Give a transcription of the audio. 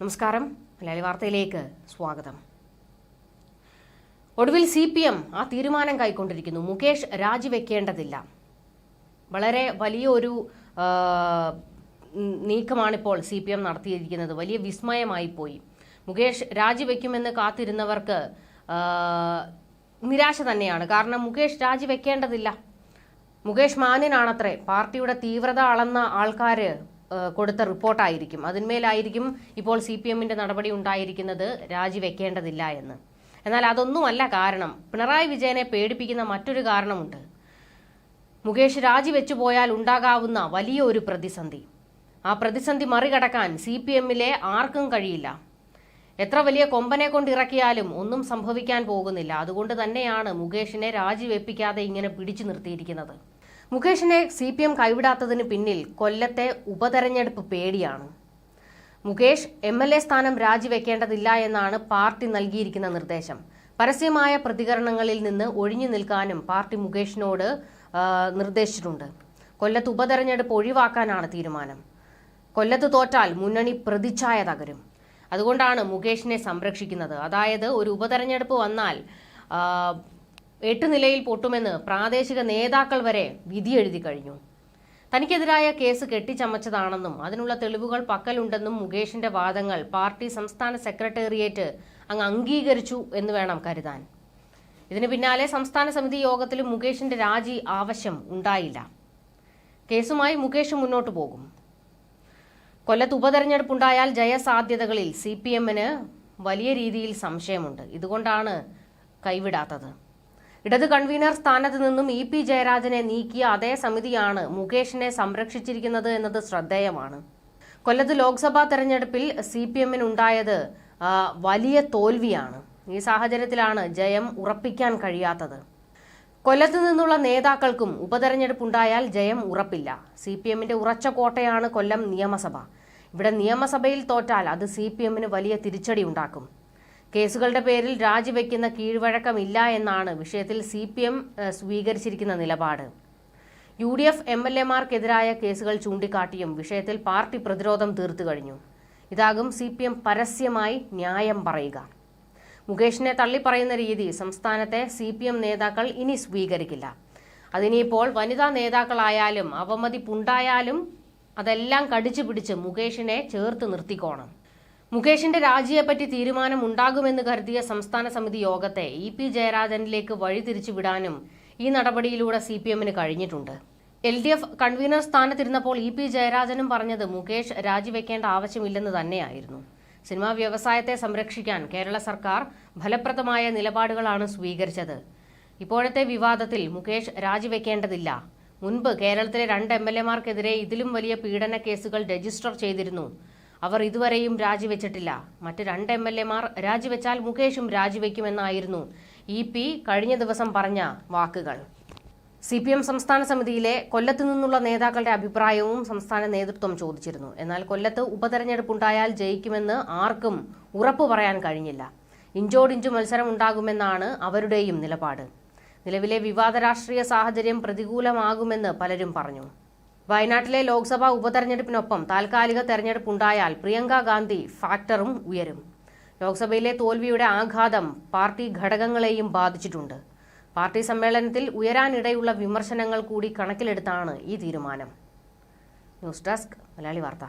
നമസ്കാരം. മലയാളി വാർത്തയിലേക്ക് സ്വാഗതം. ഒടുവിൽ സി പി എം ആ തീരുമാനം കൈക്കൊണ്ടിരിക്കുന്നു. മുകേഷ് രാജിവെക്കേണ്ടതില്ല. വളരെ വലിയൊരു നീക്കമാണിപ്പോൾ സി പി എം നടത്തിയിരിക്കുന്നത്. വലിയ വിസ്മയമായി പോയി. മുകേഷ് രാജിവെക്കുമെന്ന് കാത്തിരുന്നവർക്ക് നിരാശ തന്നെയാണ്. കാരണം മുകേഷ് രാജിവെക്കേണ്ടതില്ല. മുകേഷ് മാന്യനാണത്രേ. പാർട്ടിയുടെ തീവ്രത അളന്ന ആൾക്കാര് ഏഹ്, കൊടുത്ത റിപ്പോർട്ടായിരിക്കും. അതിന്മേലായിരിക്കും ഇപ്പോൾ സി പി എമ്മിന്റെ നടപടി ഉണ്ടായിരിക്കുന്നത് രാജിവെക്കേണ്ടതില്ല എന്ന്. എന്നാൽ അതൊന്നുമല്ല കാരണം. പിണറായി വിജയനെ പേടിപ്പിക്കുന്ന മറ്റൊരു കാരണമുണ്ട്. മുകേഷ് രാജിവെച്ചു പോയാൽ ഉണ്ടാകാവുന്ന വലിയ ഒരു പ്രതിസന്ധി. ആ പ്രതിസന്ധി മറികടക്കാൻ സി പി എമ്മിലെ ആർക്കും കഴിയില്ല. എത്ര വലിയ കൊമ്പനെ കൊണ്ട് ഇറക്കിയാലും ഒന്നും സംഭവിക്കാൻ പോകുന്നില്ല. അതുകൊണ്ട് തന്നെയാണ് മുകേഷിനെ രാജിവെപ്പിക്കാതെ ഇങ്ങനെ പിടിച്ചു നിർത്തിയിരിക്കുന്നത്. മുകേഷിനെ സി പി എം കൈവിടാത്തതിന് പിന്നിൽ കൊല്ലത്തെ ഉപതെരഞ്ഞെടുപ്പ് പേടിയാണ്. മുകേഷ് എം എൽ എ സ്ഥാനം രാജിവെക്കേണ്ടതില്ല എന്നാണ് പാർട്ടി നൽകിയിരിക്കുന്ന നിർദ്ദേശം. പരസ്യമായ പ്രതികരണങ്ങളിൽ നിന്ന് ഒഴിഞ്ഞു നിൽക്കാനും പാർട്ടി മുകേഷിനോട് നിർദ്ദേശിച്ചിട്ടുണ്ട്. കൊല്ലത്ത് ഉപതെരഞ്ഞെടുപ്പ് ഒഴിവാക്കാനാണ് തീരുമാനം. കൊല്ലത്ത് തോറ്റാൽ മുന്നണി പ്രതിച്ഛായ തകരും. അതുകൊണ്ടാണ് മുകേഷിനെ സംരക്ഷിക്കുന്നത്. അതായത് ഒരു ഉപതെരഞ്ഞെടുപ്പ് വന്നാൽ എട്ട് നിലയിൽ പൊട്ടുമെന്ന് പ്രാദേശിക നേതാക്കൾ വരെ വിധി എഴുതി കഴിഞ്ഞു. തനിക്കെതിരായ കേസ് കെട്ടിച്ചമച്ചതാണെന്നും അതിനുള്ള തെളിവുകൾ പക്കലുണ്ടെന്നും മുകേഷിന്റെ വാദങ്ങൾ പാർട്ടി സംസ്ഥാന സെക്രട്ടേറിയറ്റ് അങ്ങ് അംഗീകരിച്ചു എന്ന് വേണം കരുതാൻ. ഇതിന് പിന്നാലെ സംസ്ഥാന സമിതി യോഗത്തിലും മുകേഷിന്റെ രാജി ആവശ്യം ഉണ്ടായില്ല. കേസുമായി മുകേഷ് മുന്നോട്ട് പോകും. കൊല്ലത്ത് ഉപതെരഞ്ഞെടുപ്പുണ്ടായാൽ ജയസാധ്യതകളിൽ സി പി എമ്മിന് വലിയ രീതിയിൽ സംശയമുണ്ട്. ഇതുകൊണ്ടാണ് കൈവിടാത്തത്. ഇടത് കൺവീനർ സ്ഥാനത്ത് നിന്നും ഇ പി ജയരാജനെ നീക്കിയ അതേ സമിതിയാണ് മുകേഷിനെ സംരക്ഷിച്ചിരിക്കുന്നത് എന്നത് ശ്രദ്ധേയമാണ്. കൊല്ലത്ത് ലോക്സഭാ തെരഞ്ഞെടുപ്പിൽ സി പി എമ്മിനുണ്ടായത് വലിയ തോൽവിയാണ്. ഈ സാഹചര്യത്തിലാണ് ജയം ഉറപ്പിക്കാൻ കഴിയാത്തത്. കൊല്ലത്ത് നിന്നുള്ള നേതാക്കൾക്കും ഉപതെരഞ്ഞെടുപ്പുണ്ടായാൽ ജയം ഉറപ്പില്ല. സി പി എമ്മിന്റെ ഉറച്ച കോട്ടയാണ് കൊല്ലം നിയമസഭ. ഇവിടെ നിയമസഭയിൽ തോറ്റാൽ അത് സി പി എമ്മിന് വലിയ തിരിച്ചടി ഉണ്ടാക്കും. കേസുകളുടെ പേരിൽ രാജിവെക്കുന്ന കീഴ്വഴക്കമില്ല എന്നാണ് വിഷയത്തിൽ സി പി എം സ്വീകരിച്ചിരിക്കുന്ന നിലപാട്. U D F M L എമാർക്കെതിരായ കേസുകൾ ചൂണ്ടിക്കാട്ടിയും വിഷയത്തിൽ പാർട്ടി പ്രതിരോധം തീർത്തു കഴിഞ്ഞു. ഇതാകും സി പി എം പരസ്യമായി ന്യായം പറയുക. മുകേഷിനെ തള്ളിപ്പറയുന്ന രീതി സംസ്ഥാനത്തെ സി പി എം നേതാക്കൾ ഇനി സ്വീകരിക്കില്ല. അതിനിപ്പോൾ വനിതാ നേതാക്കളായാലും അവമതിപ്പുണ്ടായാലും അതെല്ലാം കടിച്ചു പിടിച്ച് മുകേഷിനെ ചേർത്ത് നിർത്തിക്കോണം. മുകേഷിന്റെ രാജിയെപ്പറ്റി തീരുമാനം ഉണ്ടാകുമെന്ന് കരുതിയ സംസ്ഥാന സമിതി യോഗത്തെ ഇ പി ജയരാജനിലേക്ക് വഴിതിരിച്ചുവിടാനും ഈ നടപടിയിലൂടെ സി പി എമ്മിന് കഴിഞ്ഞിട്ടുണ്ട്. എൽ ഡി എഫ് കൺവീനർ സ്ഥാനത്തിരുന്നപ്പോൾ ഇ പി ജയരാജനും പറഞ്ഞത് മുകേഷ് രാജിവെക്കേണ്ട ആവശ്യമില്ലെന്ന് തന്നെയായിരുന്നു. സിനിമാ വ്യവസായത്തെ സംരക്ഷിക്കാൻ കേരള സർക്കാർ ഫലപ്രദമായ നിലപാടുകളാണ് സ്വീകരിച്ചത്. ഇപ്പോഴത്തെ വിവാദത്തിൽ മുകേഷ് രാജിവെക്കേണ്ടതില്ല. മുൻപ് കേരളത്തിലെ രണ്ട് എം എൽ എമാർക്കെതിരെ ഇതിലും വലിയ പീഡന കേസുകൾ രജിസ്റ്റർ ചെയ്തിരുന്നു. അവർ ഇതുവരെയും രാജിവെച്ചിട്ടില്ല. മറ്റ് രണ്ട് എം എൽ എമാർ രാജിവെച്ചാൽ മുകേഷും രാജിവെക്കുമെന്നായിരുന്നു ഇ പി കഴിഞ്ഞ ദിവസം പറഞ്ഞ വാക്കുകൾ. സി പി എം സംസ്ഥാന സമിതിയിലെ കൊല്ലത്ത് നിന്നുള്ള നേതാക്കളുടെ അഭിപ്രായവും സംസ്ഥാന നേതൃത്വം ചോദിച്ചിരുന്നു. എന്നാൽ കൊല്ലത്ത് ഉപതെരഞ്ഞെടുപ്പുണ്ടായാൽ ജയിക്കുമെന്ന് ആർക്കും ഉറപ്പു പറയാൻ കഴിഞ്ഞില്ല. ഇഞ്ചോടിഞ്ചു മത്സരം ഉണ്ടാകുമെന്നാണ് അവരുടെയും നിലപാട്. നിലവിലെ വിവാദ രാഷ്ട്രീയ സാഹചര്യം പ്രതികൂലമാകുമെന്ന് പലരും പറഞ്ഞു. വയനാട്ടിലെ ലോക്സഭാ ഉപതെരഞ്ഞെടുപ്പിനൊപ്പം താൽക്കാലിക തെരഞ്ഞെടുപ്പുണ്ടായാൽ പ്രിയങ്ക ഗാന്ധി ഫാക്ടറും ഉയരും. ലോക്സഭയിലെ തോൽവിയുടെ ആഘാതം പാർട്ടി ഘടകങ്ങളെയും ബാധിച്ചിട്ടുണ്ട്. പാർട്ടി സമ്മേളനത്തിൽ ഉയരാനിടയുള്ള വിമർശനങ്ങൾ കൂടി കണക്കിലെടുത്താണ് ഈ തീരുമാനം. ന്യൂസ് ഡെസ്ക് മലയാളി വാർത്ത.